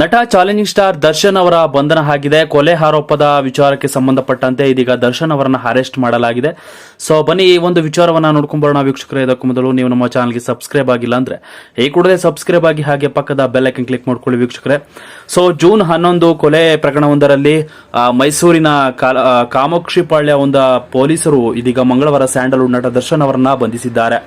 ನಟ challenging star Darshan ಅವರ ಬಂಧನ ಆಗಿದೆ. ಕೊಲೆ ಆರೋಪದ ವಿಚಾರಕ್ಕೆ ಸಂಬಂಧಪಟ್ಟಂತೆ ಇದೀಗ ದರ್ಶನ್ ಅವರನ್ನು ಅರೆಸ್ಟ್ ಮಾಡಲಾಗಿದೆ. ಸೊ ಬನ್ನಿ ಈ ಒಂದು ವಿಚಾರವನ್ನ ನೋಡ್ಕೊಂಡ್ ಬರೋಣ ವೀಕ್ಷಕರೇ. ಇದಕ್ಕೂ ಮೊದಲು ನೀವು ನಮ್ಮ ಚಾನಲ್ಗೆ ಸಬ್ಸ್ಕ್ರೈಬ್ ಆಗಿಲ್ಲ ಅಂದ್ರೆ ಈ ಕೂಡಲೇ ಸಬ್ಸ್ಕ್ರೈಬ್ ಆಗಿ ಹಾಗೆ ಪಕ್ಕದ ಬೆಲ್ ಐಕನ್ ಕ್ಲಿಕ್ ಮಾಡ್ಕೊಳ್ಳಿ ವೀಕ್ಷಕರೇ. ಸೊ ಜೂನ್ ಹನ್ನೊಂದು ಕೊಲೆ ಪ್ರಕರಣವೊಂದರಲ್ಲಿ ಮೈಸೂರಿನ ಕಾಮಾಕ್ಷಿಪಾಳ್ಯ ಒಂದ ಪೊಲೀಸರು ಇದೀಗ ಮಂಗಳವಾರ ಸ್ಯಾಂಡಲ್ವುಡ್ ನಟ ದರ್ಶನ್ ಅವರನ್ನ ಬಂಧಿಸಿದ್ದಾರೆ.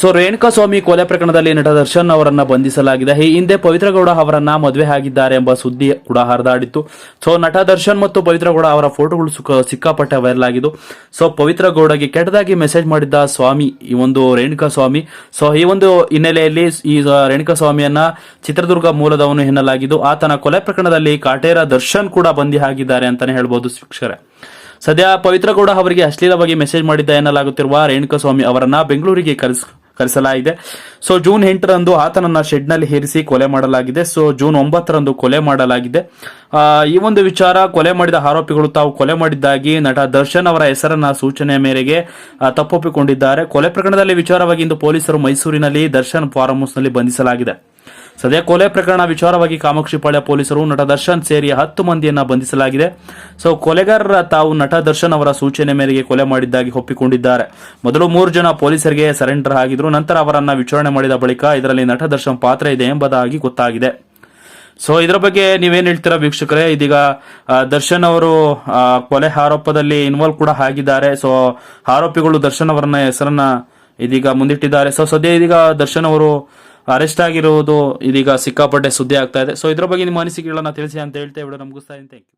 ಸೊ ರೇಣುಕಾ ಸ್ವಾಮಿ ಕೊಲೆ ಪ್ರಕರಣದಲ್ಲಿ ನಟ ದರ್ಶನ್ ಅವರನ್ನ ಬಂಧಿಸಲಾಗಿದೆ. ಈ ಹಿಂದೆ ಪವಿತ್ರ ಗೌಡ ಅವರನ್ನ ಮದುವೆ ಆಗಿದ್ದಾರೆ ಎಂಬ ಸುದ್ದಿ ಕೂಡ ಹರಿದಾಡಿತ್ತು. ಸೊ ನಟ ದರ್ಶನ್ ಮತ್ತು ಪವಿತ್ರ ಗೌಡ ಅವರ ಫೋಟೋಗಳು ಸಿಕ್ಕಾಪಟ್ಟೆ ವೈರಲ್ ಆಗಿದ್ದು, ಸೊ ಪವಿತ್ರ ಗೌಡಗೆ ಕೆಟ್ಟದಾಗಿ ಮೆಸೇಜ್ ಮಾಡಿದ್ದ ಸ್ವಾಮಿ, ಈ ಒಂದು ರೇಣುಕಾ ಸ್ವಾಮಿ, ಸೊ ಈ ಒಂದು ಹಿನ್ನೆಲೆಯಲ್ಲಿ ಈ ರೇಣುಕಾ ಸ್ವಾಮಿಯನ್ನ ಚಿತ್ರದುರ್ಗ ಮೂಲದವನು ಎನ್ನಲಾಗಿದ್ದು, ಆತನ ಕೊಲೆ ಪ್ರಕರಣದಲ್ಲಿ ಕಾಟೇರ ದರ್ಶನ್ ಕೂಡ ಬಂದಿ ಆಗಿದ್ದಾರೆ ಅಂತಾನೆ ಹೇಳ್ಬೋದು ವೀಕ್ಷಕರೇ. ಸದ್ಯ ಪವಿತ್ರ ಗೌಡ ಅವರಿಗೆ ಅಶ್ಲೀಲವಾಗಿ ಮೆಸೇಜ್ ಮಾಡಿದ್ದ ಎನ್ನಲಾಗುತ್ತಿರುವ ರೇಣುಕಸ್ವಾಮಿ ಅವರನ್ನ ಬೆಂಗಳೂರಿಗೆ ಕರೆಸ್ ಕರೆಸಲಾಗಿದೆ. ಸೊ ಜೂನ್ ಎಂಟರಂದು ಆತನನ್ನ ಶೆಡ್ನಲ್ಲಿ ಹೇರಿಸಿ ಕೊಲೆ ಮಾಡಲಾಗಿದೆ. ಸೊ ಜೂನ್ ಒಂಬತ್ತರಂದು ಕೊಲೆ ಮಾಡಲಾಗಿದೆ. ಈ ಒಂದು ವಿಚಾರ, ಕೊಲೆ ಮಾಡಿದ ಆರೋಪಿಗಳು ತಾವು ಕೊಲೆ ಮಾಡಿದ್ದಾಗಿ ನಟ ದರ್ಶನ್ ಅವರ ಹೆಸರನ್ನ ಸೂಚನೆ ಮೇರೆಗೆ ತಪ್ಪೊಪ್ಪಿಕೊಂಡಿದ್ದಾರೆ. ಕೊಲೆ ಪ್ರಕರಣದಲ್ಲಿ ವಿಚಾರವಾಗಿ ಇಂದು ಪೊಲೀಸರು ಮೈಸೂರಿನಲ್ಲಿ ದರ್ಶನ್ ಫಾರ್ಮ್ ಹೌಸ್ನಲ್ಲಿ ಬಂಧಿಸಲಾಗಿದೆ. ಸದ್ಯ ಕೊಲೆ ಪ್ರಕರಣ ವಿಚಾರವಾಗಿ ಕಾಮಾಕ್ಷಿಪಾಳ್ಯ ಪೊಲೀಸರು ನಟ ದರ್ಶನ್ ಸೇರಿ ಹತ್ತು ಮಂದಿಯನ್ನ ಬಂಧಿಸಲಾಗಿದೆ. ಸೊ ಕೊಲೆಗಾರರ ತಾವು ನಟ ದರ್ಶನ್ ಅವರ ಸೂಚನೆ ಮೇರೆಗೆ ಕೊಲೆ ಮಾಡಿದ್ದಾಗಿ ಒಪ್ಪಿಕೊಂಡಿದ್ದಾರೆ. ಮೊದಲು ಮೂರು ಜನ ಪೊಲೀಸರಿಗೆ ಸರೆಂಡರ್ ಆಗಿದ್ರು, ನಂತರ ಅವರನ್ನ ವಿಚಾರಣೆ ಮಾಡಿದ ಬಳಿಕ ಇದರಲ್ಲಿ ನಟ ದರ್ಶನ್ ಪಾತ್ರ ಇದೆ ಎಂಬುದಾಗಿ ಗೊತ್ತಾಗಿದೆ. ಸೊ ಇದರ ಬಗ್ಗೆ ನೀವೇನ್ ಹೇಳ್ತೀರಾ ವೀಕ್ಷಕರೇ? ಇದೀಗ ದರ್ಶನ್ ಅವರು ಕೊಲೆ ಆರೋಪದಲ್ಲಿ ಇನ್ವಾಲ್ವ್ ಕೂಡ ಆಗಿದ್ದಾರೆ. ಸೊ ಆರೋಪಿಗಳು ದರ್ಶನ್ ಅವರನ್ನ ಹೆಸರನ್ನ ಇದೀಗ ಮುಂದಿಟ್ಟಿದ್ದಾರೆ. ಸೊ ಸದ್ಯ ಇದೀಗ ದರ್ಶನ್ ಅವರು ಅರೆಸ್ಟ್ ಆಗಿರುವುದು ಇದೀಗ ಸಿಕ್ಕಾಪಟ್ಟೆ ಸುದ್ದಿ ಆಗ್ತಾ ಇದೆ. ಸೊ ಇದ್ರ ಬಗ್ಗೆ ನಿಮ್ಮ ಅನಿಸಿಕೆಗಳನ್ನ ತಿಳಿಸಿ ಅಂತ ಹೇಳ್ತಾ ವಿಡಿಯೋ ನಮಗಿಸ್ತಾ ಇದ್ದೀನಿ ಥ್ಯಾಂಕ್ ಯು